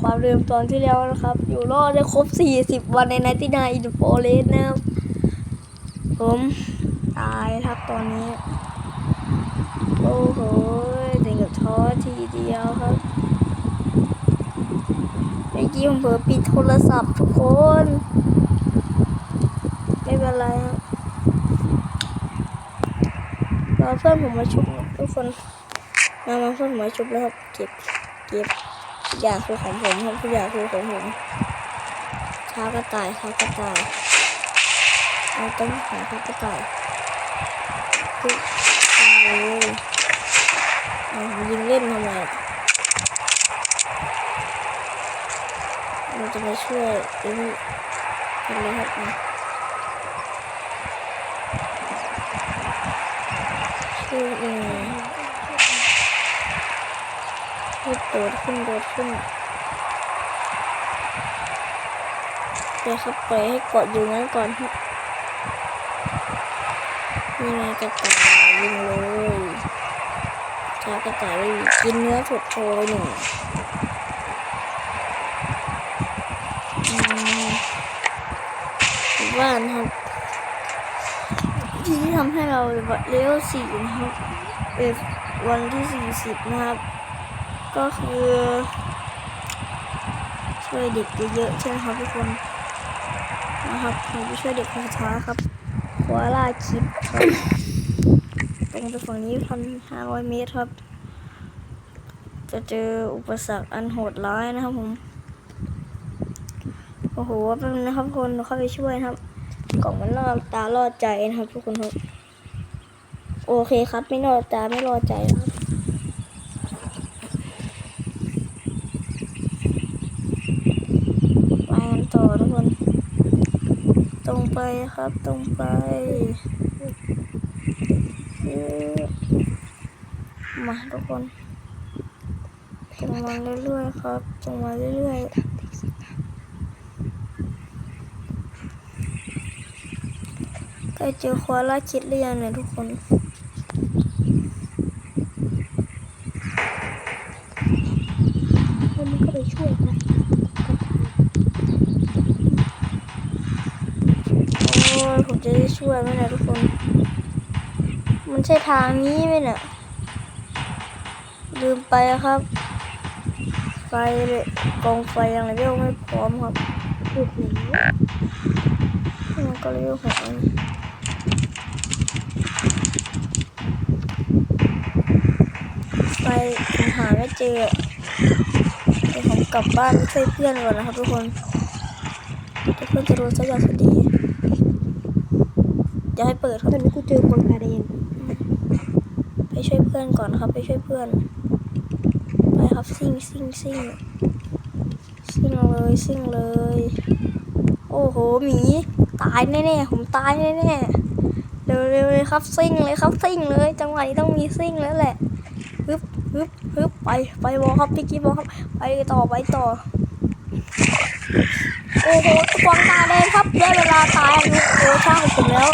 ความเดิมตอนที่แล้วนะครับ อยู่รอดได้ครบ 40 วันในไนที่นายอินโฟเลสนะครับ ผมตายครับตอนนี้ โอ้โหถึงกับท้อทีเดียวครับเมื่อกี้ผมเผลอปิดโทรศัพท์ทุกคน ไม่เป็นไรครับรอเพื่อนผมมาชุบทุกคนมามาเพื่อนผมมาชุบแล้วครับ เก็บ เก็บ อยางคือของผมครับทุกอย่างคือของผมช้าก็ตายช้าก็ตายเราต้องหาช้าก็ตายทุกเลยเอายิงเล่นทำไมเราจะมาช่วยดูกันเลยครับมาช่วยเอง พูดโดดขึ้นโดดขึ้นเดี๋ยวครับปล่อยให้เกาะอยู่งั้นก่อนครับนี่ไงกระต่ายยิงเลยชากระต่ายไม่มีกินเนื้อสดโชว์ไปหนึ่งบ้านครับที่ทำให้เราเลเวสี่นะครับเป็นวันที่สี่สิบนะครับ ก็คือช่วยเด็กเยอะๆใช่ไหมครับทุกคนนะครับผมไปช่วยเด็กคนสุดท้ายครับโควลาคิดครับตรงไปฝั่งนี้พันห้าร้อยเมตรครับ จะเจออุปสรรคอันโหดร้ายนะครับผมโอ้โหแป๊บนึงนะครับทุกคนเข้าไปช่วยครับ กล่องมันล่อตาล่อใจนะครับทุกคนครับโอเคครับ ไม่ล่อตาไม่ล่อใจครับ ไปกันต่อทุกคน ตรง ไปครับตรงไปเออมาทุกคนตรงมาเรื่อยๆครับตรงมาเรื่อยๆใกล้เจอควาล่าคิดหรือยังเนี่ยทุกคน แล้วมันก็ไปช่วยกัน โอ้ยผมจะได้ ช่วยไหมนะทุกคน มันใช่ทางนี้ไหมเนี่ยลืมไปครับ ไฟเลยกองไฟยังเลเวลไม่พร้อมครับพูดแล้วมันก็เลเวลหกอันไฟผมหาไม่เจอเดี๋ยวผมกลับบ้านไปช่วยเพื่อนก่อนนะครับทุกคนเพื่อนจะรู้สักอย่างสดี จะให้เปิดครับตอนนี้กูเจอกวางตาแดงไปช่วยเพื่อนก่อนนะครับ ไปช่วยเพื่อน ไปครับซิ่งซิ่งซิ่งซิ่งเลยซิ่งเลย โอ้โหหมีตายแน่ๆผมตายแน่ๆเร็วๆเลยครับซิ่งเลยครับซิ่งเลย จังหวะนี้ต้องมีซิ่งแล้วแหละฮึบฮึบฮึบไปไปบอลครับพี่กิ๊บอลครับไปต่อไปต่อโอ้โหกวองตาแดงครับได้เวลาตายโอ้ช่างของผมแล้ว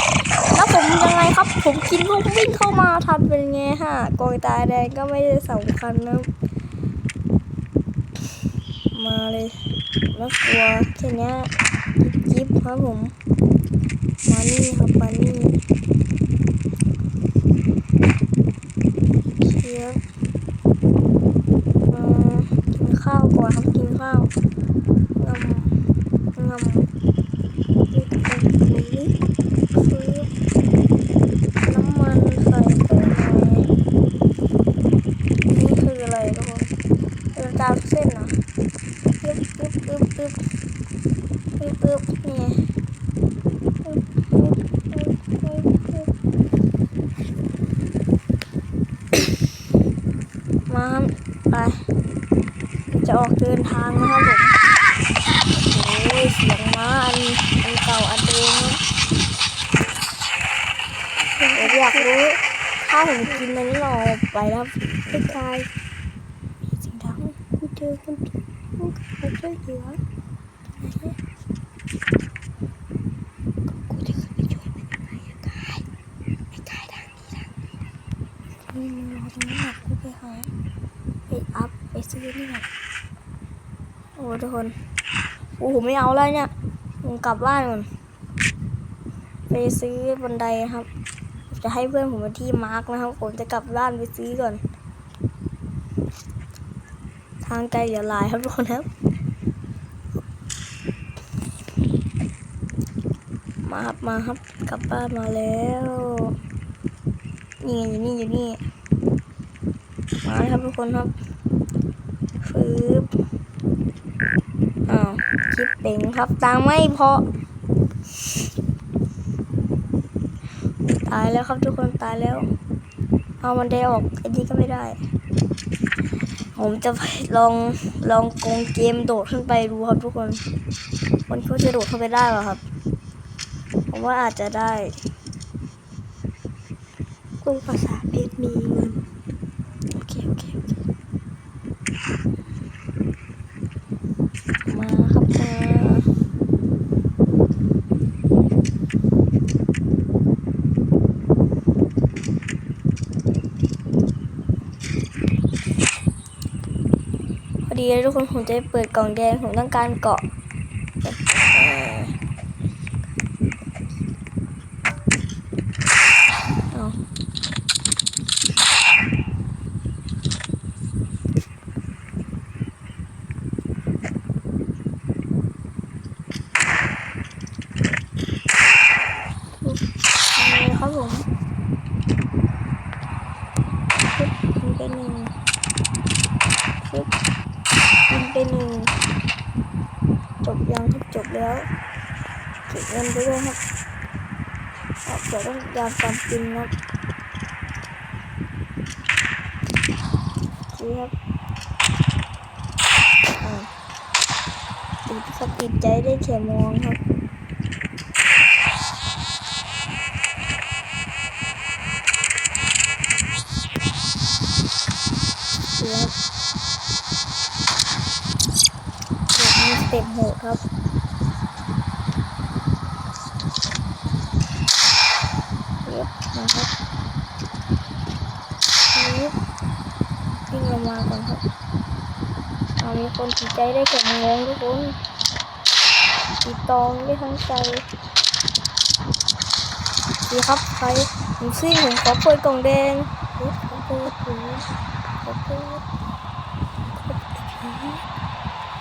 แล้วผมยังไงครับ ผมกินเขาวิ่งเข้ามาทำเป็นไงฮะกองตาแดงก็ไม่ได้สำคัญนะมาเลยแล้วกลัวแค่นี้ยจิ๊บๆครับผม มานี่ครับมานี่เชียบมากินข้าวก่อนครับกินข้าวงำงำนี่ก็เป็นปุ๋ยซื้อน้ำมันใส่ไปหน่อยนี่คืออะไรทุกคนเป็นตามเส้นเหรอ ปึ๊บปึ๊บปึ๊บปึ๊บปึ๊บปึ๊บนี่ไงปึ๊บปึ๊บปึ๊บปึ๊บปึ๊บมาครับ ไป จะออกเดินทางนะครับผมโอ้ยเสียงม้าอันอันเก่าอันเดิมเดี๋ยวอยากรู้ถ้าผมกินมันนี่เราไปแล้วไปไกลมีสียงดังกูเจอคนกูเขาช่วยเหลือกูจะขึ้นไปช่ว ยอะกายไอ้กายทางนี้ทางนี้นี่มึงรอตรงนี้หน่อยกูไปหาไปอัพไปซื้อนี่หน่อยโอ้ทุกคนโอ้โหไม่เอาแล้วเนี่ยผมกลับบ้านก่อนไปซื้อบันไดครับ จะให้เพื่อนผมมาที่มาร์กนะครับ ผมจะกลับบ้านไปซื้อก่อน ทางไกลอย่าลายครับทุกคนครับ มาครับมาครับ กลับบ้านมาแล้วนี่อยู่นี่อยู่นี่มาครับทุกคนครับ ฟืบอ้าวคลิปเป่งครับตังไม่พอ ตายแล้วครับทุกคนตายแล้ว เอามันได้ออกอันนี้ก็ไม่ได้ ผมจะไปลองลองโกงเกมโดดขึ้นไปดูครับทุกคนคนเขาจะโดดเข้าไปได้หรอครับ ผมว่าอาจจะได้กรุงภาษาเพชรมีเงิน โอเคโอเคโอเคมาครับมาพอดีเลย ทุกคนผมจะเปิดกล่องแดงผมต้องการเกาะเอ่อเอา นี่ครับผมปึ๊บกินไปหนึ่งปึ๊บกินไปหนึ่งจบยังครับจบแล้วเก็บเงินไปด้วยครับเอาเดี๋ยว ต้องยามการกินครับโอเครับอ่าติดครับติดใจได้แค่มองครับเสียบเด็กมีสเต็ปโหดครับเย็บนะครับเย็บวิ่งลงมาก่อนครับเอามี คนติดใจได้แข่งงงทุกคนติดตองได้ทั้งใจดีครับใครผมซิ่งผมขอเปิดกล่องแดงเฮ้ยขอเปิดถุงขอเปิด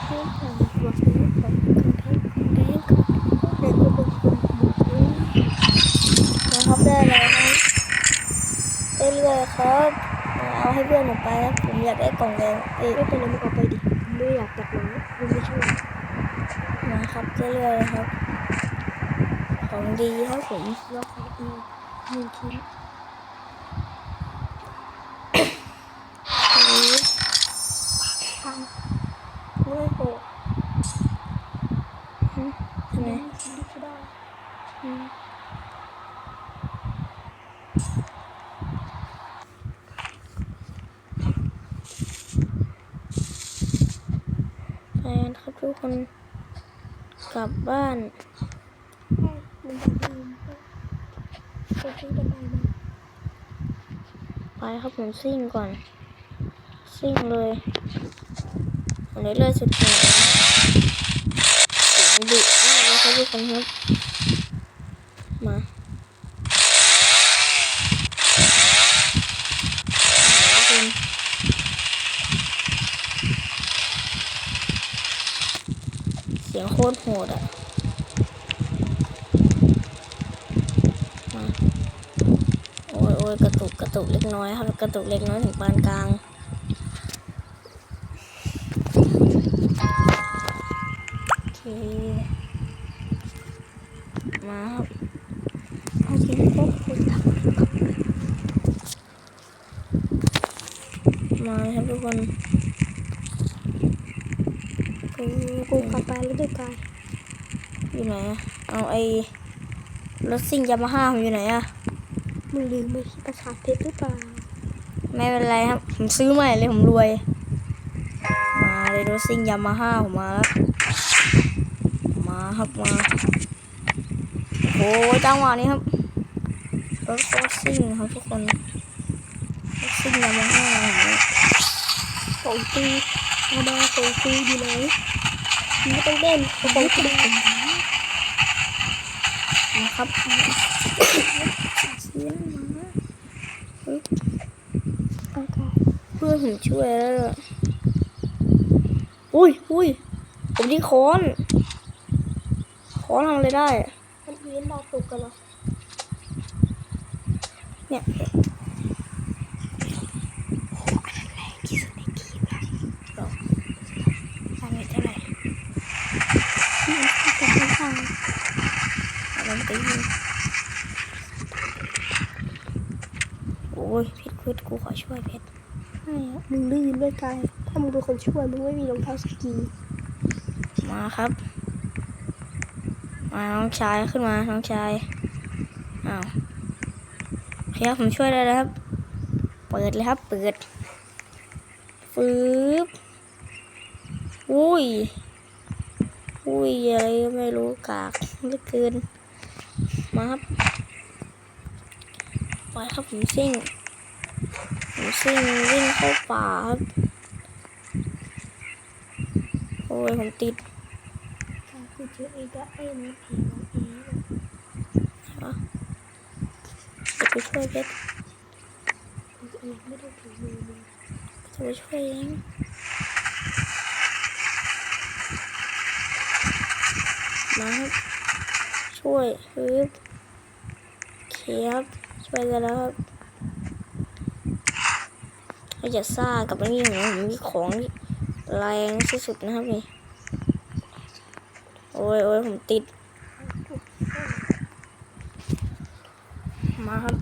เพื่อนผ่านตัวซื้อของกันแท้แดงกับแต่ก็เป็นคนหมดเลยนะครับได้แล้วครับได้เรื่อยครับ เอาให้เพื่อนผมไปครับผมอยากได้กล่องแดงเอ้ยไม่เป็นไรมึงออกไปดิ ไม่อยากตัดหนังคุณไม่ช่วยนะครับได้เรื่อยครับ ของดีครับผมรอบของอีหนึ่งชิ้น โอ้ย ทาง ไม่โหดหึทำไม ชิ้นที่จะได้ อืมแฟนครับทุกคนกลับบ้านให้มึงจะลืมไปซื้อกันได้ไหมไปครับผมซิ่งก่อน ซิ่งเลยอันนี้เลยสุดหัวเสียงดุมากเลยครับทุกคนครับ มาคุณเสียงโคตรโหดอะ มา โอ้ยโอ้ย กระตุกกระตุกเล็กน้อยครับกระตุกเล็กน้อยถึงปานกลางโอเคมาครับเอาทีนี้ก็คุณทำมาครับทุกคนกูกูกลับไปแล้วด้วยกันอยู่ไหนเอาไอ้รถซิ่งยามาฮ่าผมอยู่ไหนอะ มึงลืมไปภาษาเพชรหรือเปล่า ไม่เป็นไรครับ ผมซื้อใหม่เลยผมรวย มาเลยรถซิ่งยามาฮ่าผมมาแล้ว มาครับมา โอ้โหจังหวะนี้ครับ รถโคตรซิ่งครับทุกคนรถซิ่งยามาฮ่าผมเนี่ยของตีเอามาของตีอยู่ไหนไม่ต้องเล่นเขาบอกจะเป็นนะครับ เสียงมาอากาศเพื่อนผมช่วยแล้วล่ะอุ้ยอุ้ยผมที่ค้อนค้อนทำอะไรได้อะมันเว้นดาวตกกันเหรอเนี่ยที่สุดในกีบละหรอทำไงเท่าไหร่ที่มันจะเป็นทางอะไรมันก็ยิง โอ้ยเพชรเพชรกูขอช่วยเพชรใช่อะมึงลื่นด้วยกายถ้ามึงเป็นคนช่วยมึงไม่มีรองเท้าสกี มาครับ มาน้องชายขึ้นมาน้องชายอ้าวโอเคครับผมช่วยได้แล้วครับ เปิดเลยครับ เปิดฟืบอุ้ย อุ้ยอะไรก็ไม่รู้กากเหลือเกิน มาครับไป ครับผมซิ่งผมซิ่งวิ่งเข้าป่าครับ โอ้ยผมติดการคือเจอเอดาเอ็นเอ็นเอ็นจะไปช่วยเพชรเอ็นไม่ได้ถือมือมึงจะไปช่วยเองมาครับช่วยฮึบเคครับ ช่วยกันแล้วครับเราจะซ่ากับนนี้ของผมมีของแรงที่สุดนะครับนี่ โอ้ยโอ้ยผมติด มาครับ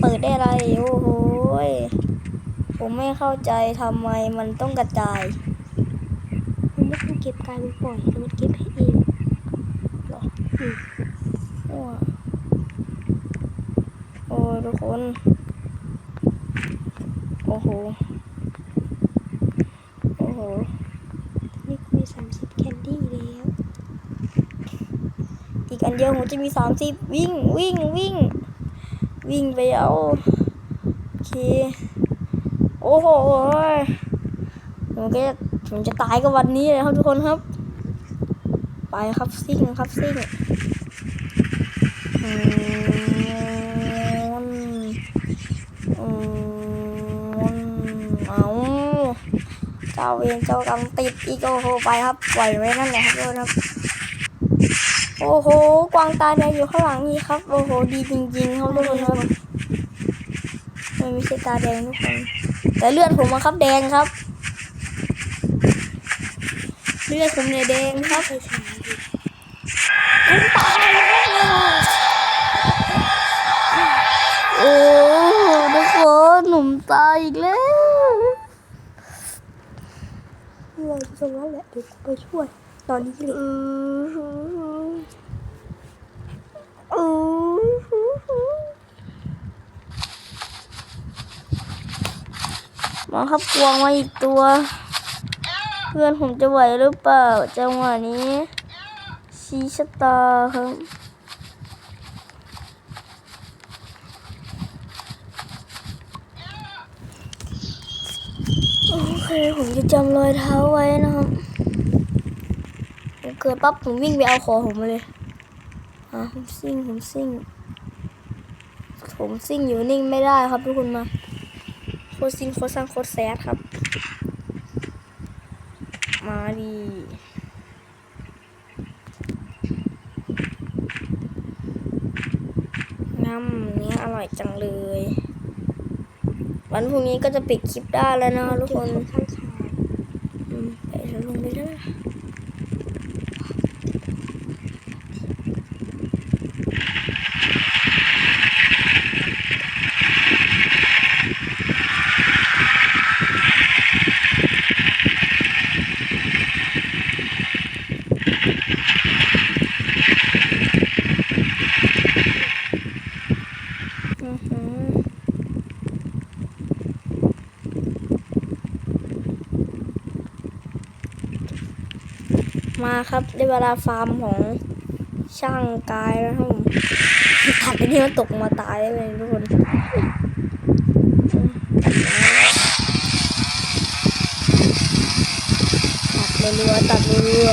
เปิดได้ไร โอ้โหยผมไม่เข้าใจทำไมมันต้องกระจายมึงไม่ต้องเก็บกายมึงปล่อยมันเก็บให้เองหรออ้วโอ้ย ทุกคน โอ้โห โอ้โห นี่กูมีสามสิบแคนดี้แล้ว อีกอันเดียวผมจะมีสามสิบวิ่งวิ่งวิ่ง วิ่งไปเอาโอเค โอ้โหผมก็จะผมจะตายกับวันนี้เลยครับทุกคนครับ ไปครับซิ่งครับซิ่งอืมอืม เอาเจ้าเวรเจ้ากรรมติดอีกโอ้โหไปครับปล่อยไว้นั่นแหละครับทุกคนครับโอ้โห กวางตาแดงอยู่ข้างหลังนี่ครับ โอ้โห ดีจริงๆครับทุกคนครับมันไม่ใช่ตาแดงทุกคนแต่เลือดผมอะครับแดงครับ เลือดผมเนี่ยแดงครับผมตายแล้วโอ้ คนหนุ่มตายอีกแล้วเรื่องตรงนั้นแหละเดี๋ยวกูไปช่วย ตอนนี้เลยอือหืออือหือมาครับกวางมาอีกตัว เพื่อนผมจะไหวหรือเปล่าจังหวะนี้ชี้ชะตาครับ เคผมจะจำรอยเท้าไว้นะครับผมเกิดปั๊บผมวิ่งไปเอาของผมมาเลยอะผมซิ่งผมซิ่ง ผมซิ่งอยู่นิ่งไม่ได้ครับทุกคนมาโคตรซิ่งโคตรสร้างโคตรแซดครับ มาดีน้ำเนี้ยอร่อยจังเลย วันพรุ่งนี้ก็จะปิดคลิปได้แล้วนะทุกคน ข้างขา อืมไปเถอะลงไปเลยอือหือ มา ครับได้เวลาฟาร์มของช่างกายแล้วครับผมถัดไปนี่มันตกมาตายได้เลยทุกคนตัดเรือตัดเรือ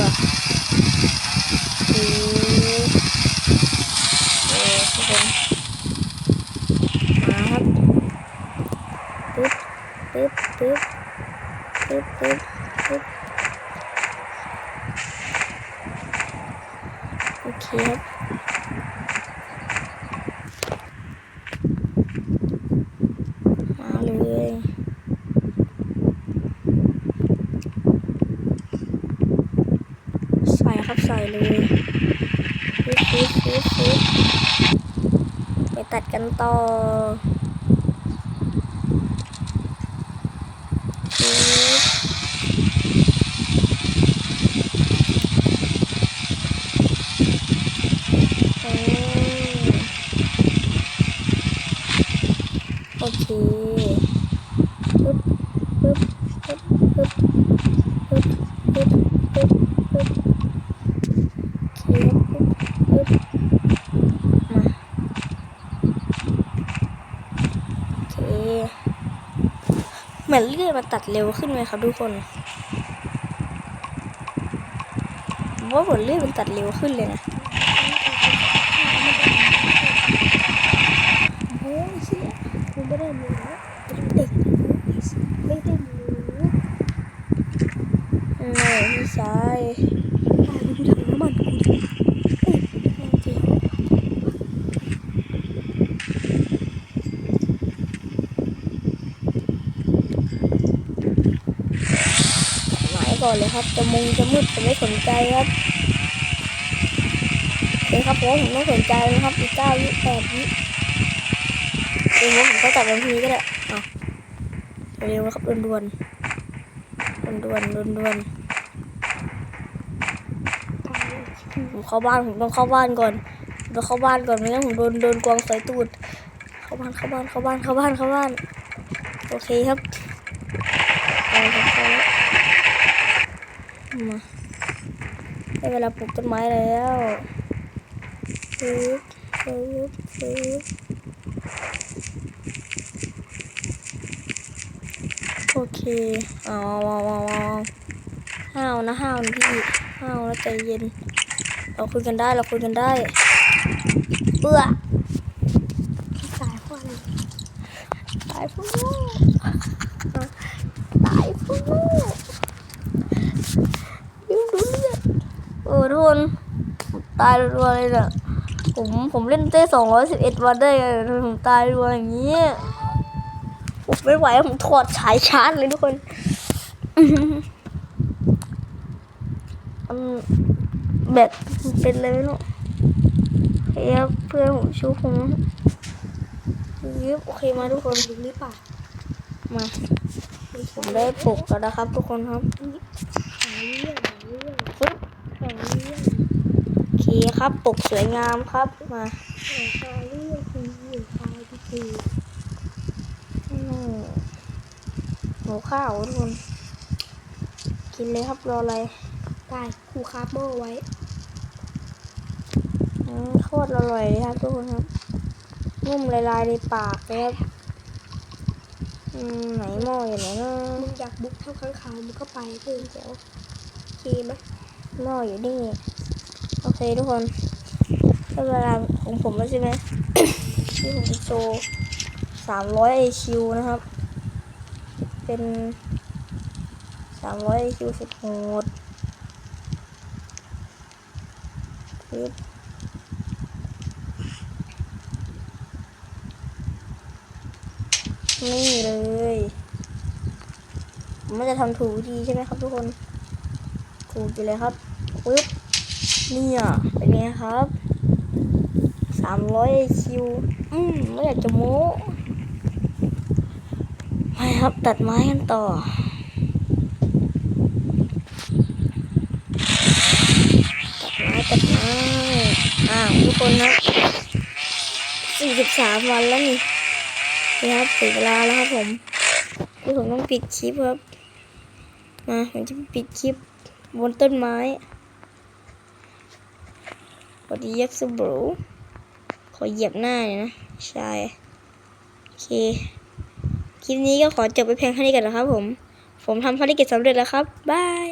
ตัดเร็วขึ้นไหมครับทุกคนผมว่าเหมือนเลื่อดมันตัดเร็วขึ้นเลยนะโอ้ยเชี่ยผมไม่ได้หมูเด็กไม่ได้หมูไม่พี่ชายไปดูถังน้ำมันกูดิเอ้ยแม่งจริง หมายก่ อนเลยครับจะมุงจะมืดจะไม่สนใจครับโอเคครับผมผมไม่สนใจนะครับอีกเก้าวิแปดวิเองว่าผมก็ตัดวันทีก็ได้อะเร็วครับด่วนๆด่วนๆด่วนๆตายผมเข้าบ้านผมต้องเข้าบ้านก่อนต้องเข้าบ้านก่อนไม่งั้นผมโดนโดนกวางใส่ตูดเข้าบ้านเข้าบ้านเข้าบ้านเข้าบ้านเข้าบ้านโอเคครับเอาครับเข้าแล้ว มาได้เวลาปลูกต้นไม้แล้วปึ๊บปึ๊บปึ๊บโอเคเอาเอาเอาเอาห้าวนะห้าวนะพี่ห้าวนะใจเย็น เราคุยกันได้เราคุยกันได้เบื่อตายพราะอะไรตายผู้โง่ตายผู้โง่ยิ่งดูเลือดเออทุกคนผม ตายรัวๆเลยเนี่ยผมผมเล่นเต้สองร้อยสิบเอ็ดวันได้ไงผมตายรัวอย่างนี้ผมไม่ไหวผมถอดฉายชาร์จเลยทุกคนมันแบบมันเป็นเลยไม่รู้เฮ้ยครับเพื่อนผมชูผมยึบโอเคมาทุกคนหรือเปล่ามาผมได้ปลุกแล้วนะครับทุกคนครับ หาเรื่องหาเรื่อง ปึ๊บ หาเรื่อง โอเคครับปลุกสวยงามครับ มาหาเรื่องกูอยู่ตายที่กูอืมหมูข้าวทุกคนกินเลยครับรออะไรตายกูคาบหม้อไว้อืมโคตรอร่อยเลยครับทุกคนครับ นุ่มละลายในปากเลยครับอืมไหนหม้ออยู่ไหนเนาะมึงอยากบุกเท่าข้างขาวมึงก็ไปเพื่อนเจ้าโอเคไหมหม้ออยู่นี่ โอเคทุกคนเวลาของผมแล้วใช่ไหมที่ผมจะโชว์สามร้อยไอคิวนะครับ เป็นสามร้อยไอคิวสุดโหดปึ๊บนี่เลยผมไม่จะทำถูกวิธีใช่ไหมครับทุกคนถูกอยู่เลยครับปึ๊บ เนี่ยเป็นไงครับสามร้อยคิว อืมไม่อยากจะโม้ไปครับตัดไม้กันต่อตัดไม้ตัดไม้อ้าวทุกคนนะสี่สิบสามวันแล้วนี่นี่ครับถึงเวลาแล้วครับผมที่ผมต้องปิดคลิปครับ มาผมจะปิดคลิปบนต้นไม้ สวัสดียักษ์สบู่ขอเหยียบหน้าเนี่ยนะ ใช่ โอเค คลิปนี้ก็ขอจบไปเพียงเท่านี้กันนะครับผม ผมทำภารกิจสำเร็จแล้วครับ บาย